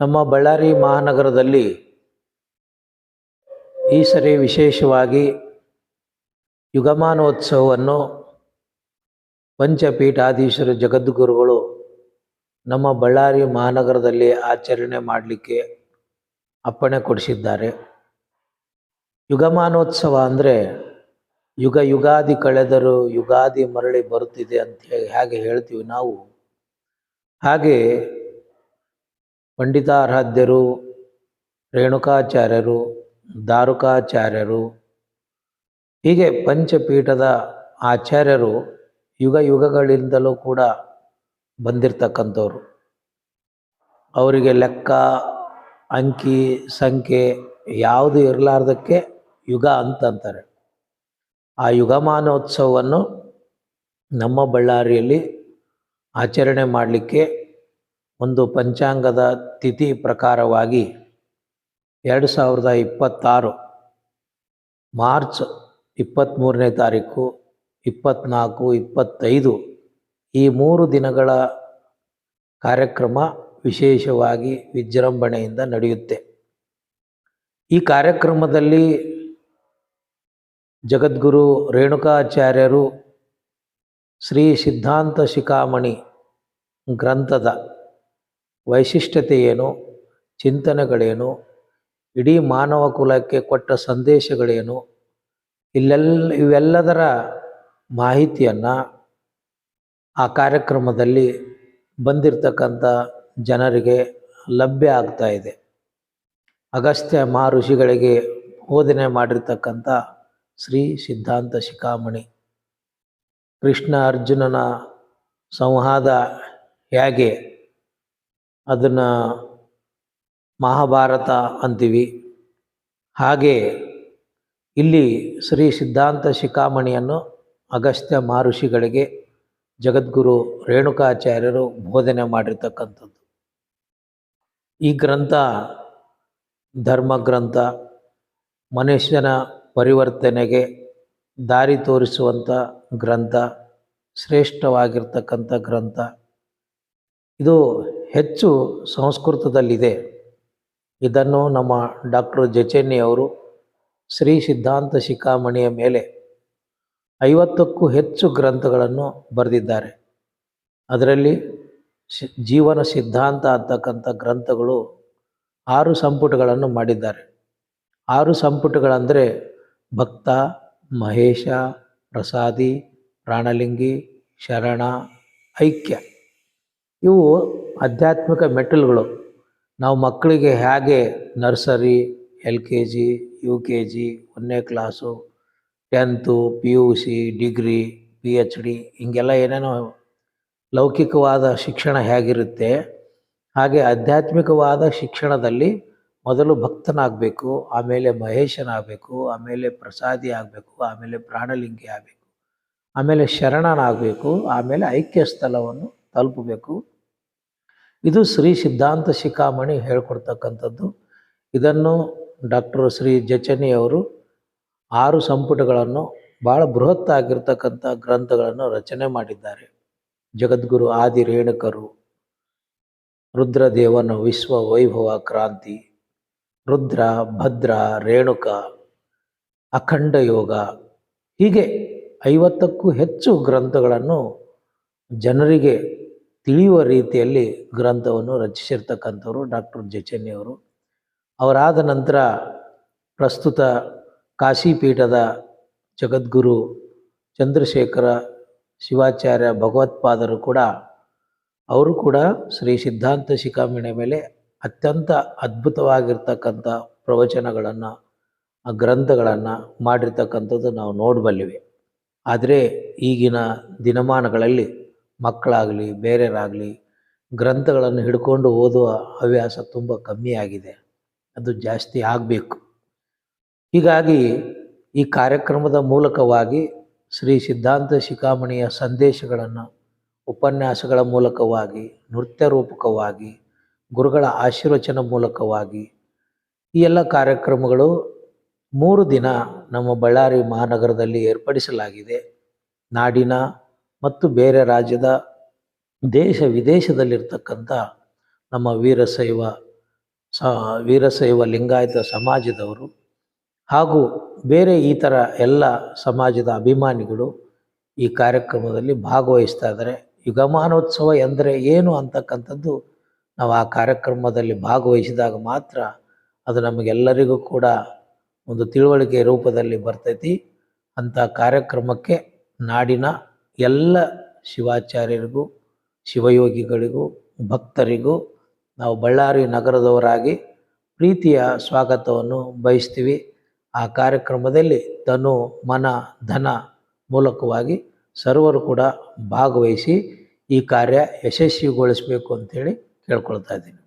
ನಮ್ಮ ಬಳ್ಳಾರಿ ಮಹಾನಗರದಲ್ಲಿ ಈ ಸರಿ ವಿಶೇಷವಾಗಿ ಯುಗಮಾನೋತ್ಸವವನ್ನು ಪಂಚಪೀಠಾಧೀಶರು ಜಗದ್ಗುರುಗಳು ನಮ್ಮ ಬಳ್ಳಾರಿ ಮಹಾನಗರದಲ್ಲಿ ಆಚರಣೆ ಮಾಡಲಿಕ್ಕೆ ಅಪ್ಪಣೆ ಕೊಡಿಸಿದ್ದಾರೆ. ಯುಗಮಾನೋತ್ಸವ ಅಂದರೆ ಯುಗ ಯುಗಾದಿ ಕಳೆದರೂ ಯುಗಾದಿ ಮರಳಿ ಬರುತ್ತಿದೆ ಅಂತ ಹೇಗೆ ಹೇಳ್ತೀವಿ ನಾವು? ಹಾಗೆ ಪಂಡಿತಾರಾಧ್ಯರು, ರೇಣುಕಾಚಾರ್ಯರು, ದಾರುಕಾಚಾರ್ಯರು, ಹೀಗೆ ಪಂಚಪೀಠದ ಆಚಾರ್ಯರು ಯುಗ ಯುಗಗಳಿಂದಲೂ ಕೂಡ ಬಂದಿರತಕ್ಕಂಥವ್ರು. ಅವರಿಗೆ ಲೆಕ್ಕ, ಅಂಕಿ, ಸಂಖ್ಯೆ ಯಾವುದು ಇರಲಾರ್ದಕ್ಕೆ ಯುಗ ಅಂತಂತಾರೆ ಆ ಯುಗಮಾನೋತ್ಸವವನ್ನು ನಮ್ಮ ಬಳ್ಳಾರಿಯಲ್ಲಿ ಆಚರಣೆ ಮಾಡಲಿಕ್ಕೆ ಒಂದು ಪಂಚಾಂಗದ ತಿಥಿ ಪ್ರಕಾರವಾಗಿ ಎರಡು ಸಾವಿರದ ಇಪ್ಪತ್ತಾರು ಮಾರ್ಚ್ ಇಪ್ಪತ್ತ್ಮೂರನೇ ತಾರೀಕು ಇಪ್ಪತ್ತ್ನಾಲ್ಕು ಇಪ್ಪತ್ತೈದು ಈ ಮೂರು ದಿನಗಳ ಕಾರ್ಯಕ್ರಮ ವಿಶೇಷವಾಗಿ ವಿಜೃಂಭಣೆಯಿಂದ ನಡೆಯುತ್ತೆ. ಈ ಕಾರ್ಯಕ್ರಮದಲ್ಲಿ ಜಗದ್ಗುರು ರೇಣುಕಾಚಾರ್ಯರು ಶ್ರೀ ಸಿದ್ಧಾಂತ ಶಿಖಾಮಣಿ ಗ್ರಂಥದ ವೈಶಿಷ್ಟ್ಯತೆ ಏನು? ಚಿಂತನೆಗಳೇನು? ಇಡೀ ಮಾನವ ಕುಲಕ್ಕೆ ಕೊಟ್ಟ ಸಂದೇಶಗಳೇನು? ಇಲ್ಲೆಲ್ಲ ಇವೆಲ್ಲದರ ಮಾಹಿತಿಯನ್ನು ಆ ಕಾರ್ಯಕ್ರಮದಲ್ಲಿ ಬಂದಿರತಕ್ಕಂಥ ಜನರಿಗೆ ಲಭ್ಯ ಆಗ್ತಾ ಇದೆ. ಅಗಸ್ತ್ಯ ಮಹರ್ಷಿಗಳಿಗೆ ಬೋಧನೆ ಮಾಡಿರ್ತಕ್ಕಂಥ ಶ್ರೀ ಸಿದ್ಧಾಂತ ಶಿಖಾಮಣಿ. ಕೃಷ್ಣ ಅರ್ಜುನನ ಸಂವಾದ ಹೇಗೆ? ಅದನ್ನು ಮಹಾಭಾರತ ಅಂತೀವಿ. ಹಾಗೆ ಇಲ್ಲಿ ಶ್ರೀ ಸಿದ್ಧಾಂತ ಶಿಖಾಮಣಿಯನ್ನು ಅಗಸ್ತ್ಯ ಮಹರ್ಷಿಗಳಿಗೆ ಜಗದ್ಗುರು ರೇಣುಕಾಚಾರ್ಯರು ಬೋಧನೆ ಮಾಡಿರ್ತಕ್ಕಂಥದ್ದು. ಈ ಗ್ರಂಥ ಧರ್ಮ ಗ್ರಂಥ, ಮನುಷ್ಯನ ಪರಿವರ್ತನೆಗೆ ದಾರಿ ತೋರಿಸುವಂಥ ಗ್ರಂಥ, ಶ್ರೇಷ್ಠವಾಗಿರ್ತಕ್ಕಂಥ ಗ್ರಂಥ. ಇದು ಹೆಚ್ಚು ಸಂಸ್ಕೃತದಲ್ಲಿದೆ. ಇದನ್ನು ನಮ್ಮ ಡಾಕ್ಟರ್ ಜಚೆನ್ನಿ ಅವರು ಶ್ರೀ ಸಿದ್ಧಾಂತ ಶಿಖಾಮಣಿಯ ಮೇಲೆ ಐವತ್ತಕ್ಕೂ ಹೆಚ್ಚು ಗ್ರಂಥಗಳನ್ನು ಬರೆದಿದ್ದಾರೆ. ಅದರಲ್ಲಿ ಜೀವನ ಸಿದ್ಧಾಂತ ಅಂತಕ್ಕಂಥ ಗ್ರಂಥಗಳು ಆರು ಸಂಪುಟಗಳನ್ನು ಮಾಡಿದ್ದಾರೆ. ಆರು ಸಂಪುಟಗಳಂದರೆ ಭಕ್ತ, ಮಹೇಶ, ಪ್ರಸಾದಿ, ಪ್ರಾಣಲಿಂಗಿ, ಶರಣ, ಐಕ್ಯ. ಇವು ಆಧ್ಯಾತ್ಮಿಕ ಮೆಟ್ಟಲುಗಳು. ನಾವು ಮಕ್ಕಳಿಗೆ ಹೇಗೆ nursery, L K G, U K G, ಒಂದನೇ class, tenth, P U C, degree, P H D ಹಿಂಗೆಲ್ಲ ಏನೇನೋ ಲೌಕಿಕವಾದ ಶಿಕ್ಷಣ ಹೇಗಿರುತ್ತೆ, ಹಾಗೆ ಆಧ್ಯಾತ್ಮಿಕವಾದ ಶಿಕ್ಷಣದಲ್ಲಿ ಮೊದಲು ಭಕ್ತನಾಗಬೇಕು, ಆಮೇಲೆ ಮಹೇಶನಾಗಬೇಕು, ಆಮೇಲೆ ಪ್ರಸಾದಿ ಆಗಬೇಕು, ಆಮೇಲೆ ಪ್ರಾಣಲಿಂಗಿ ಆಗಬೇಕು, ಆಮೇಲೆ ಶರಣನಾಗಬೇಕು, ಆಮೇಲೆ ಐಕ್ಯ ಸ್ಥಳವನ್ನು ತಲುಪಬೇಕು. ಇದು ಶ್ರೀ ಸಿದ್ಧಾಂತ ಶಿಖಾಮಣಿ ಹೇಳ್ಕೊಡ್ತಕ್ಕಂಥದ್ದು. ಇದನ್ನು ಡಾಕ್ಟರ್ ಶ್ರೀ ಜಚನಿ ಅವರು ಆರು ಸಂಪುಟಗಳನ್ನು ಭಾಳ ಬೃಹತ್ ಆಗಿರ್ತಕ್ಕಂಥ ಗ್ರಂಥಗಳನ್ನು ರಚನೆ ಮಾಡಿದ್ದಾರೆ. ಜಗದ್ಗುರು ಆದಿ ರೇಣುಕರು, ರುದ್ರದೇವನ ವಿಶ್ವ ವೈಭವ ಕ್ರಾಂತಿ, ರುದ್ರ, ಭದ್ರ, ರೇಣುಕ, ಅಖಂಡ ಯೋಗ ಹೀಗೆ ಐವತ್ತಕ್ಕೂ ಹೆಚ್ಚು ಗ್ರಂಥಗಳನ್ನು ಜನರಿಗೆ ತಿಳಿಯುವ ರೀತಿಯಲ್ಲಿ ಗ್ರಂಥವನ್ನು ರಚಿಸಿರ್ತಕ್ಕಂಥವ್ರು ಡಾಕ್ಟರ್ ಜಚನ್ಯವರು ಅವರು. ಅವರಾದ ನಂತರ ಪ್ರಸ್ತುತ ಕಾಶಿಪೀಠದ ಜಗದ್ಗುರು ಚಂದ್ರಶೇಖರ ಶಿವಾಚಾರ್ಯ ಭಗವತ್ಪಾದರು ಕೂಡ, ಅವರು ಕೂಡ ಶ್ರೀ ಸಿದ್ಧಾಂತ ಶಿಖಾಮಣಿ ಮೇಲೆ ಅತ್ಯಂತ ಅದ್ಭುತವಾಗಿರ್ತಕ್ಕಂಥ ಪ್ರವಚನಗಳನ್ನು, ಆ ಗ್ರಂಥಗಳನ್ನು ಮಾಡಿರ್ತಕ್ಕಂಥದ್ದು ನಾವು ನೋಡಬಲ್ಲಿವೆ. ಆದರೆ ಈಗಿನ ದಿನಮಾನಗಳಲ್ಲಿ ಮಕ್ಕಳಾಗಲಿ, ಬೇರೆಯವರಾಗಲಿ ಗ್ರಂಥಗಳನ್ನು ಹಿಡ್ಕೊಂಡು ಓದುವ ಹವ್ಯಾಸ ತುಂಬ ಕಮ್ಮಿಯಾಗಿದೆ. ಅದು ಜಾಸ್ತಿ ಆಗಬೇಕು. ಹೀಗಾಗಿ ಈ ಕಾರ್ಯಕ್ರಮದ ಮೂಲಕವಾಗಿ ಶ್ರೀ ಸಿದ್ಧಾಂತ ಶಿಖಾಮಣಿಯ ಸಂದೇಶಗಳನ್ನು, ಉಪನ್ಯಾಸಗಳ ಮೂಲಕವಾಗಿ, ನೃತ್ಯ ರೂಪಕವಾಗಿ, ಗುರುಗಳ ಆಶೀರ್ವಚನ ಮೂಲಕವಾಗಿ ಈ ಎಲ್ಲ ಕಾರ್ಯಕ್ರಮಗಳು ಮೂರು ದಿನ ನಮ್ಮ ಬಳ್ಳಾರಿ ಮಹಾನಗರದಲ್ಲಿ ಏರ್ಪಡಿಸಲಾಗಿದೆ. ನಾಡಿನ ಮತ್ತು ಬೇರೆ ರಾಜ್ಯದ ದೇಶ ವಿದೇಶದಲ್ಲಿರ್ತಕ್ಕಂಥ ನಮ್ಮ ವೀರಶೈವ ಸ, ವೀರಶೈವ ಲಿಂಗಾಯತ ಸಮಾಜದವರು ಹಾಗೂ ಬೇರೆ ಈ ಥರ ಎಲ್ಲ ಸಮಾಜದ ಅಭಿಮಾನಿಗಳು ಈ ಕಾರ್ಯಕ್ರಮದಲ್ಲಿ ಭಾಗವಹಿಸ್ತಾ ಇದ್ದಾರೆ. ಯುಗಮಾನೋತ್ಸವ ಎಂದರೆ ಏನು ಅಂತಕ್ಕಂಥದ್ದು ನಾವು ಆ ಕಾರ್ಯಕ್ರಮದಲ್ಲಿ ಭಾಗವಹಿಸಿದಾಗ ಮಾತ್ರ ಅದು ನಮಗೆಲ್ಲರಿಗೂ ಕೂಡ ಒಂದು ತಿಳುವಳಿಕೆ ರೂಪದಲ್ಲಿ ಬರ್ತೈತಿ. ಅಂಥ ಕಾರ್ಯಕ್ರಮಕ್ಕೆ ನಾಡಿನ ಎಲ್ಲ ಶಿವಾಚಾರ್ಯರಿಗೂ, ಶಿವಯೋಗಿಗಳಿಗೂ, ಭಕ್ತರಿಗೂ ನಾವು ಬಳ್ಳಾರಿ ನಗರದವರಾಗಿ ಪ್ರೀತಿಯ ಸ್ವಾಗತವನ್ನು ಬಯಸ್ತೀವಿ. ಆ ಕಾರ್ಯಕ್ರಮದಲ್ಲಿ ತನು ಮನ, ಧನ ಮೂಲಕವಾಗಿ ಸರ್ವರು ಕೂಡ ಭಾಗವಹಿಸಿ ಈ ಕಾರ್ಯ ಯಶಸ್ವಿಗೊಳಿಸಬೇಕು ಅಂತೇಳಿ ಕೇಳ್ಕೊಳ್ತಾ ಇದ್ದೀನಿ.